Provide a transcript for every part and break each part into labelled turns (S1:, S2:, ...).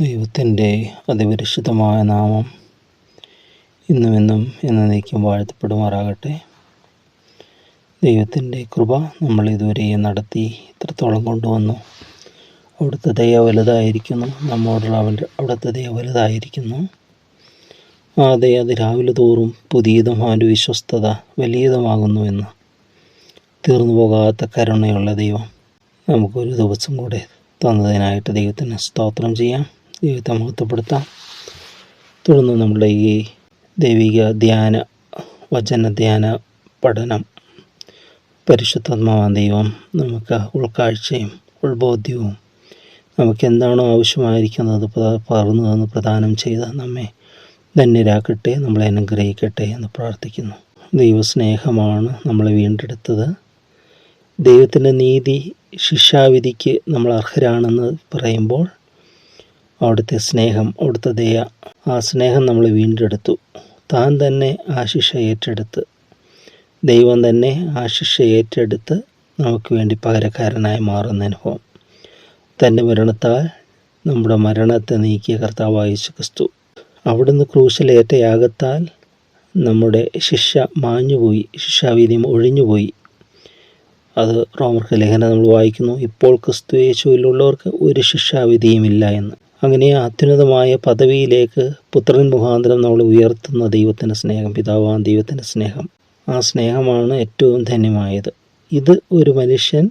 S1: ദൈവത്തിന്റെ അതിപരിശുദ്ധമായ നാമം ഇന്നും എന്നും എന്നേക്കും വാഴ്ത്തപ്പെടുമാറാകട്ടെ. ദൈവത്തിന്റെ കൃപ നമ്മൾ ഇതുവരെ നടത്തി ഇത്രത്തോളം കൊണ്ടുവന്നു. അവിടുത്തെ ദയ വലുതായിരിക്കുന്നു. നമ്മോടുള്ള അവന്റെ അവിടുത്തെ ദയ വലുതായിരിക്കുന്നു. ആ ദയ അത് രാവിലെ തോറും പുതിയതും അവന്റെ വിശ്വസ്തത വലിയതുമാകുന്നുവെന്ന് തീർന്നു പോകാത്ത കരുണയുള്ള ദൈവം നമുക്കൊരു ദിവസം കൂടെ തന്നതിനായിട്ട് ദൈവത്തിന് സ്തോത്രം ചെയ്യാം. ദൈവത്തെ മഹത്വപ്പെടുത്താം തുടർന്ന് നമ്മുടെ ഈ ദൈവിക ധ്യാന വചന ധ്യാന പഠനം പരിശുദ്ധാത്മാവാൻ ദൈവം നമുക്ക് ഉൾക്കാഴ്ചയും ഉൾബോധ്യവും നമുക്ക് എന്താണോ ആവശ്യമായിരിക്കുന്നത് പകർന്നു തന്ന് പ്രദാനം ചെയ്ത് നമ്മെ ധന്യരാക്കട്ടെ നമ്മളെ അനുഗ്രഹിക്കട്ടെ എന്ന് പ്രാർത്ഥിക്കുന്നു. ദൈവസ്നേഹമാണ് നമ്മളെ വീണ്ടെടുത്തത്. ദൈവത്തിന്റെ നീതി ശിക്ഷാവിധിക്ക് നമ്മൾ അർഹരാണെന്ന് പറയുമ്പോൾ അവിടുത്തെ സ്നേഹം അവിടുത്തെ ദയ ആ സ്നേഹം നമ്മൾ വീണ്ടെടുത്തു. താൻ തന്നെ ആ ശിക്ഷ ഏറ്റെടുത്ത്. ദൈവം തന്നെ ആ ശിക്ഷ ഏറ്റെടുത്ത് നമുക്ക് വേണ്ടി പകരക്കാരനായി മാറുന്ന അനുഭവം തന്റെ മരണത്താൽ നമ്മുടെ മരണത്തെ നീക്കിയ കർത്താവായ ക്രിസ്തു അവിടുന്ന് ക്രൂശിലേറ്റ യാഗത്താൽ നമ്മുടെ ശിക്ഷ മാഞ്ഞുപോയി ശിക്ഷാവീതിയും ഒഴിഞ്ഞുപോയി. അത് റോമർക്ക് ലേഖനം നമ്മൾ വായിക്കുന്നു. ഇപ്പോൾ ക്രിസ്തു യേശുവിലുള്ളവർക്ക് ഒരു ശിക്ഷാവിധിയുമില്ല എന്ന്. അങ്ങനെ അത്യുന്നതമായ പദവിയിലേക്ക് പുത്രൻ മുഖാന്തരം നമ്മൾ ഉയർത്തുന്ന ദൈവത്തിന്റെ സ്നേഹം പിതാവാൻ ദൈവത്തിന്റെ സ്നേഹം. ആ സ്നേഹമാണ് ഏറ്റവും ധന്യമായത്. ഇത് ഒരു മനുഷ്യൻ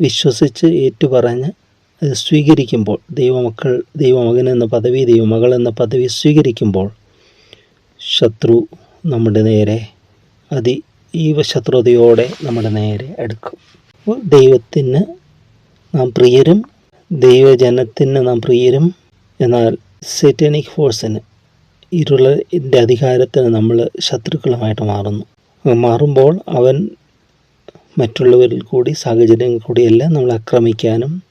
S1: വിശ്വസിച്ച് ഏറ്റുപറഞ്ഞ് അത് സ്വീകരിക്കുമ്പോൾ ദൈവമക്കൾ ദൈവമകൻ എന്ന പദവി ദൈവമകൾ എന്ന പദവി സ്വീകരിക്കുമ്പോൾ ശത്രു നമ്മുടെ നേരെ അതി ഈ ശത്രുതയോടെ നമ്മുടെ നേരെ അടുക്കും. ദൈവത്തിന് നാം പ്രിയരും ദൈവജനത്തിന് നാം പ്രിയരും എന്നാൽ സെറ്റനിക് ഫോഴ്സിന് ഇരുളിന്റെ അധികാരത്തിന് നമ്മൾ ശത്രുക്കളുമായിട്ട് മാറുന്നു. മാറുമ്പോൾ അവൻ മറ്റുള്ളവരിൽ കൂടി സാഹചര്യങ്ങളിൽ കൂടിയെല്ലാം നമ്മൾ ആക്രമിക്കാനും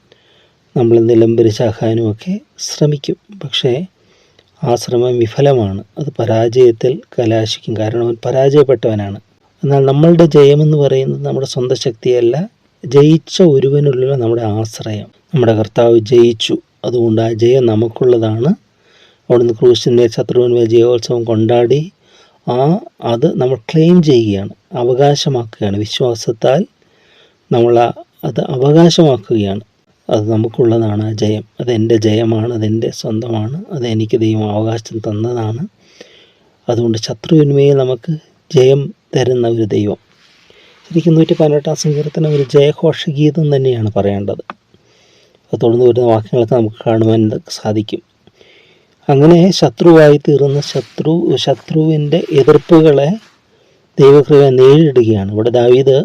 S1: നമ്മൾ നിലംബരിച്ചാക്കാനും ഒക്കെ ശ്രമിക്കും. പക്ഷേ ആ ശ്രമം വിഫലമാണ്. അത് പരാജയത്തിൽ കലാശിക്കും. കാരണം അവൻ പരാജയപ്പെട്ടവനാണ്. എന്നാൽ നമ്മളുടെ ജയമെന്ന് പറയുന്നത് നമ്മുടെ സ്വന്തം ശക്തിയല്ല. ജയിച്ച ഒരുവനുള്ള നമ്മുടെ ആശ്രയം. നമ്മുടെ കർത്താവ് ജയിച്ചു. അതുകൊണ്ട് ആ ജയം നമുക്കുള്ളതാണ്. അവിടുന്ന് ക്രൂശിന്റെ ശത്രുവിന് ജയോത്സവം കൊണ്ടാടി. ആ അത് നമ്മൾ ക്ലെയിം ചെയ്യുകയാണ്. അവകാശമാക്കുകയാണ്. വിശ്വാസത്താൽ നമ്മൾ അത് അവകാശമാക്കുകയാണ്. അത് നമുക്കുള്ളതാണ് ആ ജയം. അതെന്റെ ജയമാണ്. അതെന്റെ സ്വന്തമാണ്. അത് എനിക്ക് ദൈവം അവകാശം തന്നതാണ്. അതുകൊണ്ട് ശത്രുവിന്മേൽ നമുക്ക് ജയം തരുന്ന ഒരു ദൈവം. ശരിക്കും നൂറ്റി പതിനെട്ടാം സങ്കീർത്തനം ഒരു ജയഘോഷഗീതം തന്നെയാണ് പറയേണ്ടത്. തുടർന്ന് വരുന്ന വാക്യങ്ങളൊക്കെ നമുക്ക് കാണുവാൻ സാധിക്കും. അങ്ങനെ ശത്രുവായി തീർന്ന ശത്രു ശത്രുവിന്റെ എതിർപ്പുകളെ ദൈവകൃപ നേരിടുകയാണ്. ഇവിടെ ദാവീദ്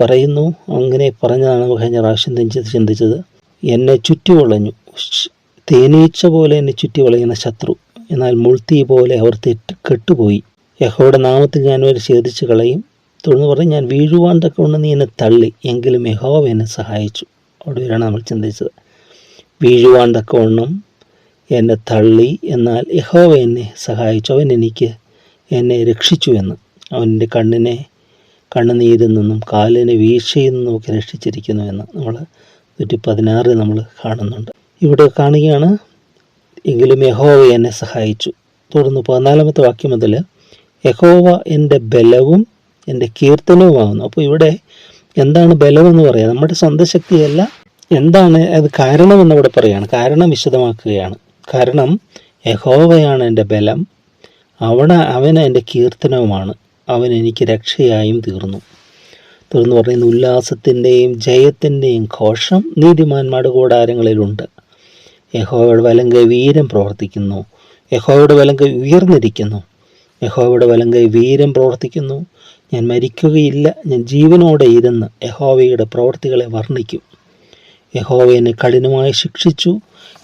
S1: പറയുന്നു അങ്ങനെ പറഞ്ഞതാണ് കഴിഞ്ഞ പ്രാവശ്യം ചിന്തിച്ചത് ചിന്തിച്ചത്. എന്നെ ചുറ്റിവളഞ്ഞു. വളഞ്ഞു തേനീച്ച പോലെ എന്നെ ചുറ്റിവളയുന്ന ശത്രു. എന്നാൽ മുൾത്തി പോലെ അവർ തെറ്റ് കെട്ടുപോയി. യഹോയുടെ നാമത്തിൽ ഞാൻ അവരെ ഛേദിച്ച് കളയും തുടർന്ന് പറഞ്ഞ് ഞാൻ വീഴുവാൻ തക്കൊണ്ട് നീ എന്നെ തള്ളി. എങ്കിലും യഹോവ എന്നെ സഹായിച്ചു. വരെയാണ് നമ്മൾ ചിന്തിച്ചത്. വീഴുവാൻ തക്കവണ്ണം എന്നെ തള്ളി എന്നാൽ യഹോവ എന്നെ സഹായിച്ചു. അവൻ എനിക്ക് എന്നെ രക്ഷിച്ചു എന്ന്. അവന്റെ കണ്ണിനെ കണ്ണുനീരിൽ നിന്നും കാലിനെ വീഴ്ചയിൽ നിന്നും ഒക്കെ രക്ഷിച്ചിരിക്കുന്നു എന്ന് നമ്മൾ നൂറ്റി പതിനാറിൽ നമ്മൾ കാണുന്നുണ്ട്. ഇവിടെ കാണുകയാണ് എങ്കിലും യഹോവ എന്നെ സഹായിച്ചു. തുടർന്ന് പതിനാലാമത്തെ വാക്യം മുതൽ യഹോവ എന്റെ ബലവും എന്റെ കീർത്തനവുമാകുന്നു അപ്പോൾ ഇവിടെ എന്താണ് ബലമെന്ന് പറയുക നമ്മുടെ സ്വന്തം ശക്തിയല്ല. എന്താണ് അത് കാരണമെന്ന് ഇവിടെ പറയുകയാണ്. കാരണം വിശദമാക്കുകയാണ്. കാരണം യഹോവയാണ് എന്റെ ബലം. അവിടെ അവൻ എന്റെ കീർത്തനവുമാണ്. അവൻ എനിക്ക് രക്ഷയായും തീർന്നു. തുടർന്ന് പറയുന്ന ഉല്ലാസത്തിന്റെയും ജയത്തിന്റെയും ഘോഷം നീതിമാന്മാരുടെ കൂടാരങ്ങളിലുണ്ട്. യഹോവയുടെ വലങ്കൈ വീരം പ്രവർത്തിക്കുന്നു. യഹോവയുടെ വലങ്കൈ ഉയർന്നിരിക്കുന്നു. യഹോവയുടെ വലങ്കൈ വീരം പ്രവർത്തിക്കുന്നു. ഞാൻ മരിക്കുകയില്ല ഞാൻ ജീവനോടെ ഇരുന്ന് യഹോവയുടെ പ്രവർത്തികളെ വർണിക്കും. യഹോവ എന്നെ കഠിനമായി ശിക്ഷിച്ചു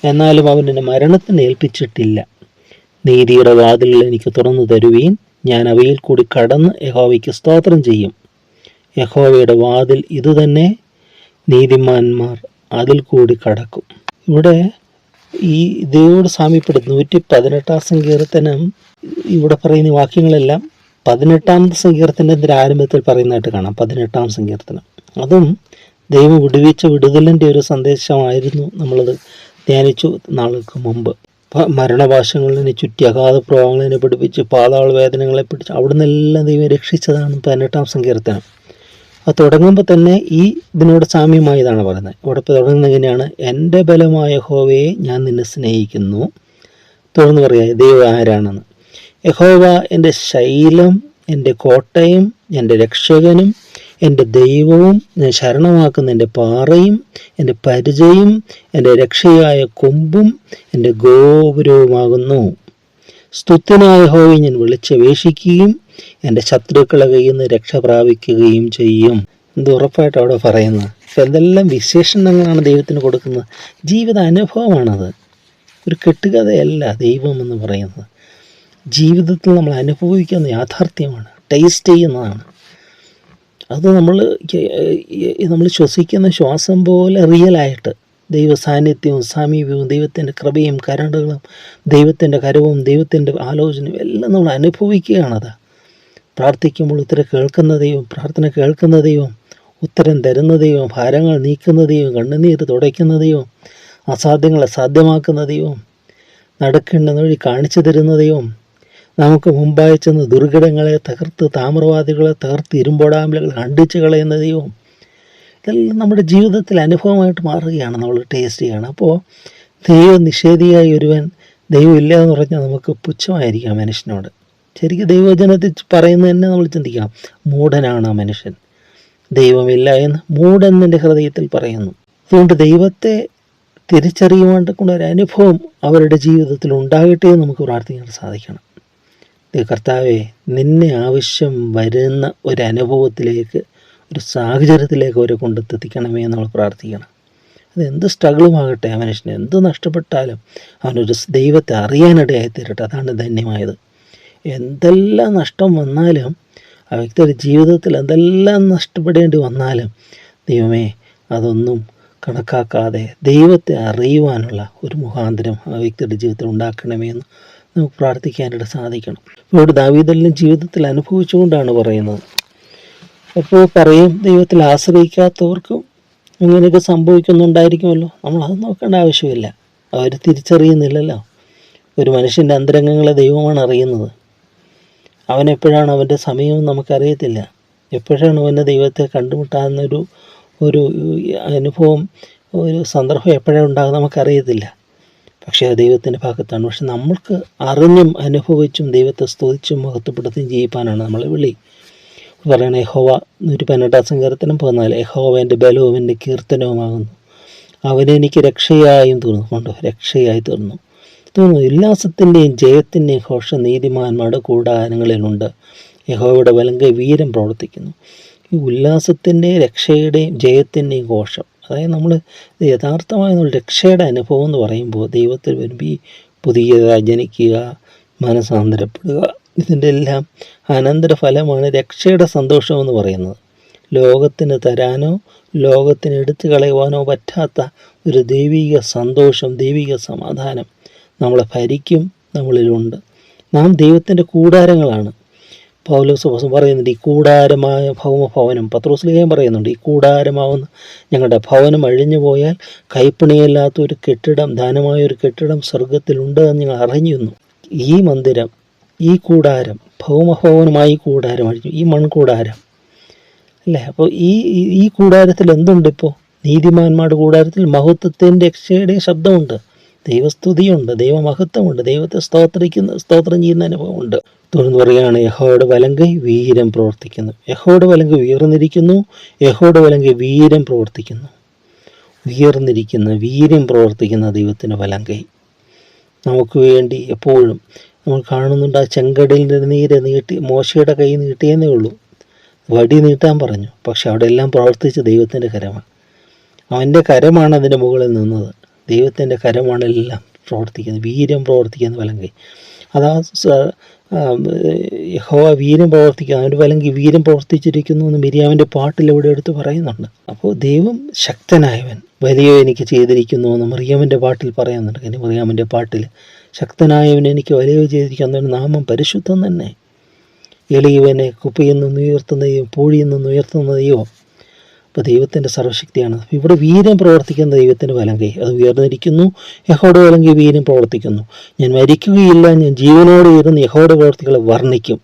S1: എന്നാലും അവൻ എന്നെ മരണത്തിന് ഏൽപ്പിച്ചിട്ടില്ല. നീതിയുടെ വാതിലുകൾ എനിക്ക് തുറന്നു തരുവീൻ ഞാൻ അവയിൽ കൂടി കടന്ന് യഹോവയ്ക്ക് സ്തോത്രം ചെയ്യും. യഹോവയുടെ വാതിൽ ഇതുതന്നെ നീതിമാന്മാർ അതിൽ കൂടി കടക്കും. ഇവിടെ ഈ ദൈവോട് സാമ്യപ്പെടുത്തുന്ന നൂറ്റി പതിനെട്ടാം സങ്കീർത്തനം ഇവിടെ പറയുന്ന വാക്യങ്ങളെല്ലാം പതിനെട്ടാമത്തെ സങ്കീർത്തനത്തിന്റെ ആരംഭത്തിൽ പറയുന്നതായിട്ട് കാണാം പതിനെട്ടാം സങ്കീർത്തനം. അതും ദൈവം വിടുവിച്ച വിടുതലിന്റെ ഒരു സന്ദേശമായിരുന്നു നമ്മളത് ധ്യാനിച്ചു നാളുകൾക്ക് മുമ്പ്. മരണഭാഷങ്ങളിനെ ചുറ്റി അഗാധ പ്രവാഹങ്ങളെ പിടിപ്പിച്ച് പാതാള വേദനകളെ പിടിച്ച് അവിടെ നിന്നെല്ലാം ദൈവം രക്ഷിച്ചതാണ് പതിനെട്ടാം സങ്കീർത്തനം. അത് തുടങ്ങുമ്പോൾ തന്നെ ഈ ഇതിനോട് സാമ്യമായതാണ് പറയുന്നത്. ഇവിടെ തുടങ്ങുന്നത് എങ്ങനെയാണ്? എന്റെ ബലമായ ഹോവയെ ഞാൻ നിന്നെ സ്നേഹിക്കുന്നു. തുടർന്ന് പറയാം ദൈവം ആരാണെന്ന്? യഹോവ എന്റെ ശൈലം എന്റെ കോട്ടയും എന്റെ രക്ഷകനും എന്റെ ദൈവവും ഞാൻ ശരണമാക്കുന്ന എന്റെ പാറയും എന്റെ പരിചയും എന്റെ രക്ഷയായ കൊമ്പും എന്റെ ഗോപുരവുമാകുന്നു. സ്തുത്യനായ ഹോവി ഞാൻ വിളിച്ചപേക്ഷിക്കുകയും എന്റെ ശത്രുക്കളെ കയ്യിൽ നിന്ന് രക്ഷ പ്രാപിക്കുകയും ചെയ്യും. ഇത് ഉറപ്പായിട്ട് അവിടെ പറയുന്നത് അപ്പം എന്തെല്ലാം വിശേഷണങ്ങളാണ് ദൈവത്തിന് കൊടുക്കുന്നത്? ജീവിത അനുഭവമാണത്. ഒരു കെട്ടുകഥയല്ല ദൈവം എന്ന് പറയുന്നത്. ജീവിതത്തിൽ നമ്മൾ അനുഭവിക്കുന്ന യാഥാർത്ഥ്യമാണ്. ടേസ്റ്റ് ചെയ്യുന്നതാണ്. അത് നമ്മൾ നമ്മൾ ശ്വസിക്കുന്ന ശ്വാസം പോലെ റിയലായിട്ട് ദൈവ സാന്നിധ്യവും സാമീപ്യവും ദൈവത്തിന്റെ കൃപയും കരണ്ടുകളും ദൈവത്തിന്റെ കരവും ദൈവത്തിന്റെ ആലോചനയും എല്ലാം നമ്മൾ അനുഭവിക്കുകയാണത് പ്രാർത്ഥിക്കുമ്പോൾ ഉത്തരം കേൾക്കുന്ന ദൈവം പ്രാർത്ഥന കേൾക്കുന്ന ദൈവം ഉത്തരം തരുന്ന ദൈവം ഭാരങ്ങൾ നീക്കുന്ന ദൈവം കണ്ണുനീർ തുടയ്ക്കുന്ന ദൈവം അസാധ്യങ്ങളെ സാധ്യമാക്കുന്ന ദൈവം നടക്കേണ്ടെന്ന് വഴി കാണിച്ചു തരുന്ന ദൈവം നമുക്ക് മുമ്പായി ചെന്ന് ദുർഘടങ്ങളെ തകർത്ത് താമ്രവാദികളെ തകർത്ത് ഇരുമ്പോടാമ്പലുകൾ കണ്ടിച്ച് കളയുന്ന ദൈവം. ഇതെല്ലാം നമ്മുടെ ജീവിതത്തിൽ അനുഭവമായിട്ട് മാറുകയാണ് നമ്മൾ ടേസ്റ്റ് ചെയ്യണം. അപ്പോൾ ദൈവം നിഷേധിയായി ഒരുവൻ ദൈവം ഇല്ല എന്ന് പറഞ്ഞാൽ നമുക്ക് പുച്ഛമായിരിക്കാം മനുഷ്യനോട്. ശരിക്കും ദൈവജനത്തിൽ പറയുന്നത് തന്നെ നമ്മൾ ചിന്തിക്കാം മൂഢനാണ് ആ മനുഷ്യൻ. ദൈവമില്ല എന്ന് മൂഢൻ എന്റെ ഹൃദയത്തിൽ പറയുന്നു. അതുകൊണ്ട് ദൈവത്തെ തിരിച്ചറിയുവാണ്ടൊക്കെ ഒരു അനുഭവം അവരുടെ ജീവിതത്തിൽ ഉണ്ടാകട്ടെ എന്ന് നമുക്ക് പ്രാർത്ഥിക്കാൻ സാധിക്കണം. കർത്താവെ നിന്നെ ആവശ്യം വരുന്ന ഒരു അനുഭവത്തിലേക്ക് ഒരു സാഹചര്യത്തിലേക്ക് അവരെ കൊണ്ടെത്തിക്കണമേ നമ്മൾ പ്രാർത്ഥിക്കണം. അത് എന്ത് സ്ട്രഗിളുമാകട്ടെ ആ മനുഷ്യന് എന്ത് നഷ്ടപ്പെട്ടാലും അവനൊരു ദൈവത്തെ അറിയാനിടയായി തീരട്ടെ അതാണ് ധന്യമായത്. എന്തെല്ലാം നഷ്ടം വന്നാലും ആ വ്യക്തിയുടെ ജീവിതത്തിൽ എന്തെല്ലാം നഷ്ടപ്പെടേണ്ടി വന്നാലും ദൈവമേ അതൊന്നും കണക്കാക്കാതെ ദൈവത്തെ അറിയുവാനുള്ള ഒരു മുഖാന്തരം ആ വ്യക്തിയുടെ ജീവിതത്തിൽ ഉണ്ടാക്കണമേ എന്ന് നമുക്ക് പ്രാർത്ഥിക്കാനായിട്ട് സാധിക്കണം. ഇവിടെ ദാവീദലിന്റെ ജീവിതത്തിൽ അനുഭവിച്ചുകൊണ്ടാണ് പറയുന്നത്. അപ്പോൾ പറയും ദൈവത്തിൽ ആശ്രയിക്കാത്തവർക്കും ഇങ്ങനെയൊക്കെ സംഭവിക്കുന്നുണ്ടായിരിക്കുമല്ലോ. നമ്മൾ അത് നോക്കേണ്ട ആവശ്യമില്ല. അവർ തിരിച്ചറിയുന്നില്ലല്ലോ. ഒരു മനുഷ്യന്റെ അന്തരംഗങ്ങളെ ദൈവമാണ് അറിയുന്നത്. അവൻ എപ്പോഴാണ് അവന്റെ സമയവും നമുക്കറിയത്തില്ല. എപ്പോഴാണ് അവന്റെ ദൈവത്തെ കണ്ടുമുട്ടാവുന്നൊരു ഒരു അനുഭവം ഒരു സന്ദർഭം എപ്പോഴാണ് ഉണ്ടാകുന്നത് നമുക്കറിയത്തില്ല. പക്ഷേ അത് ദൈവത്തിന്റെ ഭാഗത്താണ്. പക്ഷെ നമ്മൾക്ക് അറിഞ്ഞും അനുഭവിച്ചും ദൈവത്തെ സ്തുതിച്ചും മഹത്വപ്പെടുത്തിയും ജീവിപ്പാനാണ് നമ്മളെ വിളി. പറയണ യഹോവ നൂറ്റി പതിനെട്ടാം സങ്കീർത്തനം പതിനാല് യഹോവ എന്റെ ബലവും എന്റെ കീർത്തനവുമാകുന്നു. അവനെനിക്ക് രക്ഷയായും തീർന്നു. കൊണ്ടു? രക്ഷയായി തീർന്നു. തോന്നുന്നു ഉല്ലാസത്തിന്റെയും ജയത്തിന്റെയും ഘോഷ നീതിമാന്മാരുടെ കൂടാരങ്ങളിലുണ്ട്. യഹോവയുടെ വലങ്കൈ വീരം പ്രവർത്തിക്കുന്നു. ഈ ഉല്ലാസത്തിന്റെയും രക്ഷയുടെയും ജയത്തിന്റെയും ഘോഷം അതായത് നമ്മൾ യഥാർത്ഥമായ നമ്മൾ രക്ഷയുടെ അനുഭവം എന്ന് പറയുമ്പോൾ ദൈവത്തിൽ വരുമ്പോൾ പുതിയ ജനിക്കുക മനസാന്തരപ്പെടുക ഇതിന്റെ എല്ലാം അനന്തരഫലമാണ് രക്ഷയുടെ സന്തോഷമെന്ന് പറയുന്നത്. ലോകത്തിന് തരാനോ ലോകത്തിന് എടുത്തു കളയുവാനോ പറ്റാത്ത ഒരു ദൈവിക സന്തോഷം ദൈവിക സമാധാനം നമ്മളെ ഭരിക്കും നമ്മളിലുണ്ട്. നാം ദൈവത്തിന്റെ കൂടാരങ്ങളാണ്. പൗലോസ് പറയുന്നുണ്ട് ഈ കൂടാരമായ ഭൗമഭവനം പത്രോസ്ലിഹയും പറയുന്നുണ്ട് ഈ കൂടാരമാവുന്ന ഞങ്ങളുടെ ഭവനം അഴിഞ്ഞു പോയാൽ കൈപ്പണിയല്ലാത്ത ഒരു കെട്ടിടം ദാനമായ ഒരു കെട്ടിടം സ്വർഗത്തിലുണ്ട് എന്ന് ഞങ്ങൾ അറിഞ്ഞിരുന്നു. ഈ മന്ദിരം ഈ കൂടാരം ഭൗമഭവനമായി കൂടാരം അഴിഞ്ഞു ഈ മൺകൂടാരം. അല്ലേ? അപ്പോൾ ഈ- ഈ കൂടാരത്തിൽ എന്തുണ്ട് ഇപ്പോൾ നീതിമാന്മാരുടെ കൂടാരത്തിൽ മഹത്വത്തിന്റെ രക്ഷയുടെയും ശബ്ദമുണ്ട്. ദൈവസ്തുതിയുണ്ട് ദൈവമഹത്വമുണ്ട് ദൈവത്തെ സ്തോത്രിക്കുന്ന സ്തോത്രം ചെയ്യുന്ന അനുഭവമുണ്ട് തുടർന്ന് പറയുകയാണ് യഹോയുടെ വലങ്കൈ വീരം പ്രവർത്തിക്കുന്നു. യഹോയുടെ വലങ്കൈ ഉയർന്നിരിക്കുന്നു യഹോയുടെ വലങ്കൈ വീരം പ്രവർത്തിക്കുന്നു. ഉയർന്നിരിക്കുന്ന വീര്യം പ്രവർത്തിക്കുന്ന ദൈവത്തിന്റെ വലങ്കൈ. നമുക്ക് വേണ്ടി എപ്പോഴും നമ്മൾ കാണുന്നുണ്ട് ആ ചെങ്കടലിന്റെ നീര് നീട്ടി മോശയുടെ കൈ നീട്ടിയെന്നേ ഉള്ളൂ. വടി നീട്ടാൻ പറഞ്ഞു പക്ഷെ അവിടെ എല്ലാം പ്രവർത്തിച്ച ദൈവത്തിന്റെ കരമാണ്. അവന്റെ കരമാണ് അതിന്റെ മുകളിൽ നിന്നത്. ദൈവത്തിന്റെ കരമാണ് എല്ലാം പ്രവർത്തിക്കുന്നത് വീര്യം പ്രവർത്തിക്കുന്ന വലങ്കൈ. അതാ യഹോ യഹോവ വീര്യം പ്രവർത്തിക്കുക അവന്റെ വലങ്കി വീര്യം പ്രവർത്തിച്ചിരിക്കുന്നു എന്ന് മിരിയാവിന്റെ പാട്ടിൽ ഇവിടെ എടുത്ത് പറയുന്നുണ്ട്. അപ്പോൾ ദൈവം ശക്തനായവൻ വലിയ എനിക്ക് ചെയ്തിരിക്കുന്നു എന്ന് മറിയാമിന്റെ പാട്ടിൽ പറയുന്നുണ്ട്. ഇനി മറിയാമിന്റെ പാട്ടിൽ ശക്തനായവൻ എനിക്ക് വലിയ ചെയ്തിരിക്കുന്നു അവന്റെ നാമം പരിശുദ്ധം തന്നെ. എളിയവനെ കുപ്പയിൽ നിന്ന് ഉയർത്തുന്നതെയോ പൂഴിയിൽ നിന്ന് ഉയർത്തുന്ന അപ്പോൾ ദൈവത്തിന്റെ സർവശക്തിയാണ്. ഇവിടെ വീര്യം പ്രവർത്തിക്കുന്ന ദൈവത്തിന്റെ വലം കൈ അത് ഉയർന്നിരിക്കുന്നു. യഹോയുടെ വലം കൈ പ്രവർത്തിക്കുന്നു. ഞാൻ മരിക്കുകയില്ല ഞാൻ ജീവനോടെ ഇരുന്ന് യഹോയുടെ പ്രവർത്തികളെ വർണിക്കും.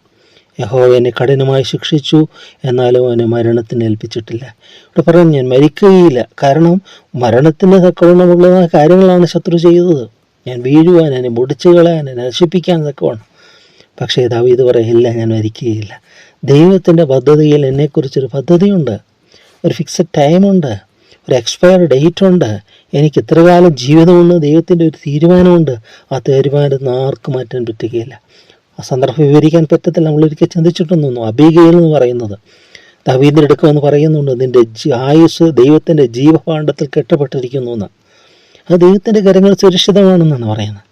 S1: യഹോ എന്നെ കഠിനമായി ശിക്ഷിച്ചു എന്നാലും അവനെ മരണത്തിന് ഏൽപ്പിച്ചിട്ടില്ല. ഇവിടെ പറയാം ഞാൻ മരിക്കുകയില്ല. കാരണം മരണത്തിന് തക്കവണ്ണമുള്ളതായ കാര്യങ്ങളാണ് ശത്രു ചെയ്തത്. ഞാൻ വീഴുവാൻ എന്നെ മുടിച്ചു കളയാൻ എന്നെ നശിപ്പിക്കാൻ തക്കവണ്ണം. പക്ഷേ ദാവീദ് പറയില്ല ഞാൻ മരിക്കുകയില്ല. ദൈവത്തിന്റെ പദ്ധതിയിൽ എന്നെക്കുറിച്ചൊരു പദ്ധതിയുണ്ട്. ഒരു ഫിക്സഡ് ടൈമുണ്ട് ഒരു എക്സ്പയർഡ് ഡേറ്റ് ഉണ്ട് എനിക്ക് ഇത്ര കാലം ജീവിതമുണ്ട് ദൈവത്തിന്റെ ഒരു തീരുമാനമുണ്ട്. ആ തീരുമാനം ആർക്കും മാറ്റാൻ പറ്റുകയില്ല. ആ സന്ദർഭം വിവരിക്കാൻ പറ്റത്തില്ല. നമ്മളൊരിക്കൽ ചിന്തിച്ചിട്ടൊന്നും അബീകയിൽ എന്ന് പറയുന്നത്. ദാവീദിന്റെ എടുക്കുമെന്ന് പറയുന്നുണ്ട് നിന്റെ ആയുസ് ദൈവത്തിന്റെ ജീവഭാണ്ഡത്തിൽ കെട്ടപ്പെട്ടിരിക്കുന്നു എന്ന്. അത് ദൈവത്തിന്റെ കരങ്ങൾ സുരക്ഷിതമാണെന്നാണ് പറയുന്നത്.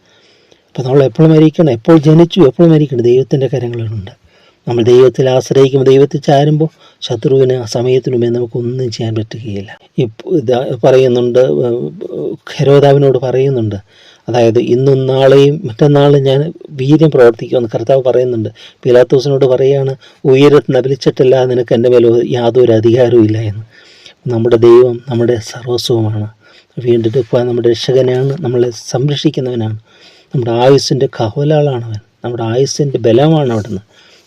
S1: അപ്പോൾ നമ്മൾ എപ്പോൾ മരിക്കണം എപ്പോൾ ജനിച്ചു എപ്പോൾ മരിക്കണം ദൈവത്തിന്റെ കരങ്ങളിലുണ്ട്. നമ്മൾ ദൈവത്തിൽ ആശ്രയിക്കുമ്പോൾ ദൈവത്തിൽ ചാരുമ്പോൾ ശത്രുവിന് ആ സമയത്തിനുമേ നമുക്കൊന്നും ചെയ്യാൻ പറ്റുകയില്ല. ഇതാ പറയുന്നുണ്ട് ഹെരോദാവിനോട് പറയുന്നുണ്ട് അതായത് ഇന്നും നാളെയും മറ്റന്നാളും ഞാൻ വീര്യം പ്രവർത്തിക്കുമെന്ന് കർത്താവ് പറയുന്നുണ്ട്. പിലാത്തോസിനോട് പറയുകയാണ് ഉയരത്ത് നബലിച്ചിട്ടില്ല നിനക്ക് എന്റെ മേലെ യാതൊരു അധികാരവും ഇല്ല എന്ന്. നമ്മുടെ ദൈവം നമ്മുടെ സർവസ്വമാണ് വീണ്ടെടുക്കുക നമ്മുടെ രക്ഷകനാണ് നമ്മളെ സംരക്ഷിക്കുന്നവനാണ്. നമ്മുടെ ആയുസ്സിന്റെ കഹോലാളാണ് അവൻ നമ്മുടെ ആയുസ്സിന്റെ ബലമാണ് അവിടുന്ന്.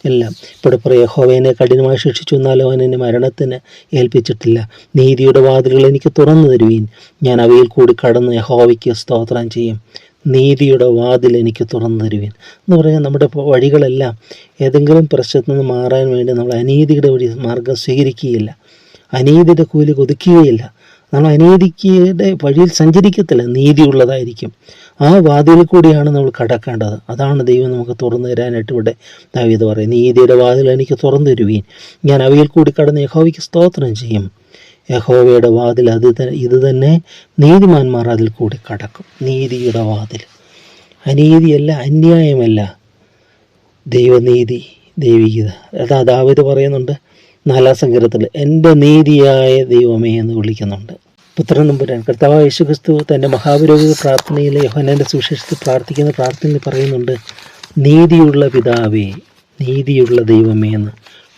S1: എല്ലാം ഇവിടെ പറയുക ഹോവേനെ കഠിനമായി ശിക്ഷിച്ചു എന്നാലും അവൻ മരണത്തിന് ഏൽപ്പിച്ചിട്ടില്ല. നീതിയുടെ വാതിലുകൾ എനിക്ക് തുറന്നു തരുവീൻ. ഞാൻ അവയിൽ കൂടി കടന്ന് യഹോവയ്ക്ക് സ്തോത്രം ചെയ്യും. നീതിയുടെ വാതിൽ എനിക്ക് തുറന്നു തരുവീൻ. എന്ന് പറഞ്ഞാൽ നമ്മുടെ വഴികളെല്ലാം ഏതെങ്കിലും പ്രശ്നത്തിൽ നിന്ന് മാറാൻ വേണ്ടി നമ്മൾ അനീതിയുടെ വഴി മാർഗം സ്വീകരിക്കുകയില്ല. അനീതിയുടെ കൂലി കൊതിക്കുകയില്ല നമ്മൾ അനീതിക്കയുടെ വഴിയിൽ സഞ്ചരിക്കത്തില്ല. നീതിയുള്ളതായിരിക്കും. ആ വാതിലിൽ കൂടിയാണ് നമ്മൾ കടക്കേണ്ടത്. അതാണ് ദൈവം നമുക്ക് തുറന്നു തരാനായിട്ട് ഇവിടെ ദാവീത് പറയും നീതിയുടെ വാതിൽ എനിക്ക് തുറന്നു തരുവീൻ. ഞാൻ അവയിൽ കൂടി കടന്ന് യഹോവയ്ക്ക് സ്തോത്രം ചെയ്യും. യഹോവയുടെ വാതിൽ അത് ഇത് തന്നെ നീതിമാന്മാർ അതിൽ കൂടി കടക്കും. നീതിയുടെ വാതിൽ. അനീതിയല്ല അന്യായമല്ല ദൈവനീതി ദൈവികത. അതാ ദാവീദ് പറയുന്നുണ്ട്. നാലാം സങ്കീർത്തത്തിൽ എന്റെ നീതിയായ ദൈവമേ എന്ന് വിളിക്കുന്നുണ്ട്. പുത്രൻ നമ്പുരാൻ കർത്താവ് യേശുക്രിസ്തു തന്റെ മഹാപുരോഹിത പ്രാർത്ഥനയിൽ യോഹനന്റെ സുവിശേഷത്തിൽ പ്രാർത്ഥിക്കുന്ന പ്രാർത്ഥന പറയുന്നുണ്ട് നീതിയുള്ള പിതാവേ നീതിയുള്ള ദൈവമേ എന്ന്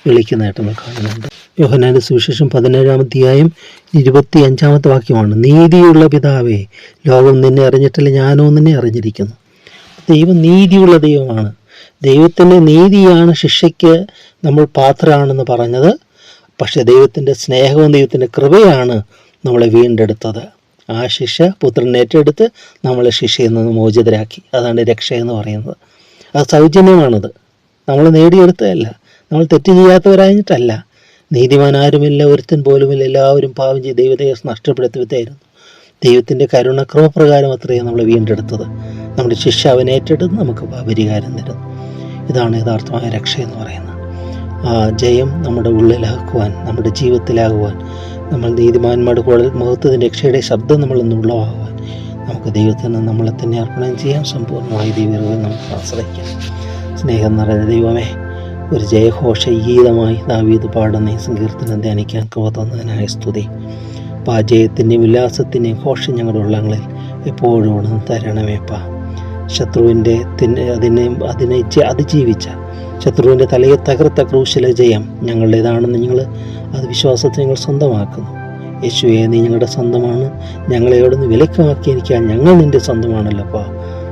S1: വിളിക്കുന്നതായിട്ട് നമ്മൾ കാണുന്നുണ്ട്. യോഹനാന്റെ സുവിശേഷം പതിനേഴാം അധ്യായം ഇരുപത്തി അഞ്ചാമത്തെ വാക്യമാണ് നീതിയുള്ള പിതാവേ ലോകം നിന്നെ അറിഞ്ഞിട്ടില്ല ഞാനോ നിന്നെ അറിഞ്ഞിരിക്കുന്നു. ദൈവം നീതിയുള്ള ദൈവമാണ്. ദൈവത്തിന്റെ നീതിയാണ് ശിക്ഷയ്ക്ക് നമ്മൾ പാത്രമാണെന്ന് പറഞ്ഞത്. പക്ഷേ ദൈവത്തിന്റെ സ്നേഹവും ദൈവത്തിന്റെ കൃപയാണ് നമ്മളെ വീണ്ടെടുത്തത്. ആ ശിക്ഷ പുത്രൻ ഏറ്റെടുത്ത് നമ്മളെ ശിക്ഷയിൽ നിന്ന് മോചിതരാക്കി. അതാണ് രക്ഷ എന്ന് പറയുന്നത്. അത് സൗജന്യമാണത്. നമ്മൾ നേടിയെടുത്തതല്ല. നമ്മൾ തെറ്റ് ചെയ്യാത്തവരായിട്ടല്ല നീതിമാൻ ആരുമില്ല ഒരുത്തൻ പോലുമില്ല. എല്ലാവരും പാവം ചെയ്ത് ദൈവത്തെ നഷ്ടപ്പെടുത്തിയതായിരുന്നു ദൈവത്തിന്റെ കരുണ ക്രമപ്രകാരം അത്രയും നമ്മൾ വീണ്ടെടുത്തത്. നമ്മുടെ ശിക്ഷ അവൻ ഏറ്റെടുത്ത് നമുക്ക് പരിഹാരം തരുന്നു. ഇതാണ് യഥാർത്ഥമായ രക്ഷ എന്ന് പറയുന്നത്. ആ ജയം നമ്മുടെ ഉള്ളിലാക്കുവാൻ നമ്മുടെ ജീവിതത്തിലാകുവാൻ നമ്മൾ നീതിമാന്മാരുടെ കൂടെ മുഖത്തതിന്റെ രക്ഷയുടെ ശബ്ദം നമ്മൾ ഉള്ളവാകുവാൻ നമുക്ക് ദൈവത്തിന് നമ്മളെ തന്നെ അർപ്പണം ചെയ്യാൻ സമ്പൂർണമായി ദൈവങ്ങൾ നമുക്ക് ആശ്രയിക്കാം. സ്നേഹം നിറഞ്ഞ ദൈവമേ ഒരു ജയഘോഷ ഗീതമായി ദാവീത് പാടുന്ന സങ്കീർത്തനം ധ്യാനിക്കാൻ തന്നതിനായ സ്തുതി. പാചകത്തിന്റെയും ഉല്ലാസത്തിന്റെയും ഘോഷം ഞങ്ങളുടെ ഉള്ളങ്ങളിൽ എപ്പോഴും തരണമേപ്പാ. ശത്രുവിന്റെ തിന് അതിനെ അതിനെ അതിജീവിച്ച ശത്രുവിന്റെ തലയെ തകർത്ത ക്രൂശിലെ ജയം ഞങ്ങളുടേതാണെന്ന് നിങ്ങൾ അത് വിശ്വാസത്തെ ഞങ്ങൾ സ്വന്തമാക്കുന്നു. യേശുവെ നീ ഞങ്ങളുടെ സ്വന്തമാണ്. ഞങ്ങളെ അവിടുന്ന് വിലക്കുമാക്കിയിരിക്കാൻ ഞങ്ങൾ നിന്റെ സ്വന്തമാണല്ലപ്പാ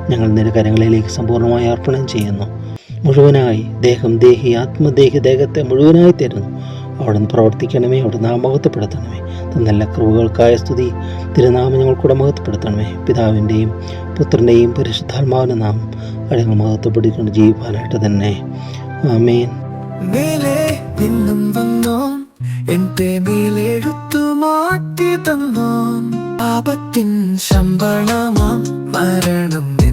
S1: ഞങ്ങൾ നിന്റെ കരങ്ങളിലേക്ക് സമ്പൂർണമായി അർപ്പണം ചെയ്യുന്നു. മുഴുവനായി ദേഹം ദേഹി ആത്മദേഹി ദേഹത്തെ മുഴുവനായി തരുന്നു. അവിടുന്ന് പ്രവർത്തിക്കണമേ അവിടുന്ന് നാമകത്വപ്പെടുത്തണമേ നല്ല കൃപകൾക്കായ സ്തുതി. തിരുനാമം ഞങ്ങൾക്കൂടെ മഹത്വപ്പെടുത്തണമേ. പിതാവിന്റെയും പുത്രന്റെയും പരിശുദ്ധാത്മാവിന്റെ നാം അടങ്ങൾ മഹത്വപ്പെടുത്തിക്കൊണ്ട് ജീവിക്കാനായിട്ട് തന്നെ. ആമേൻ.
S2: മേലെ എന്റെ മേലെഴുത്തു മാറ്റി പാപത്തിൻ മരണം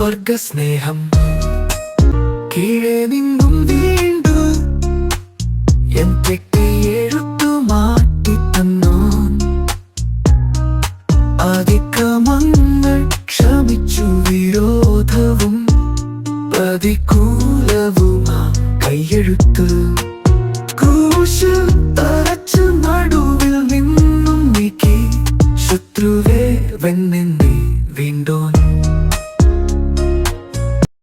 S2: വീണ്ടെടുത്ത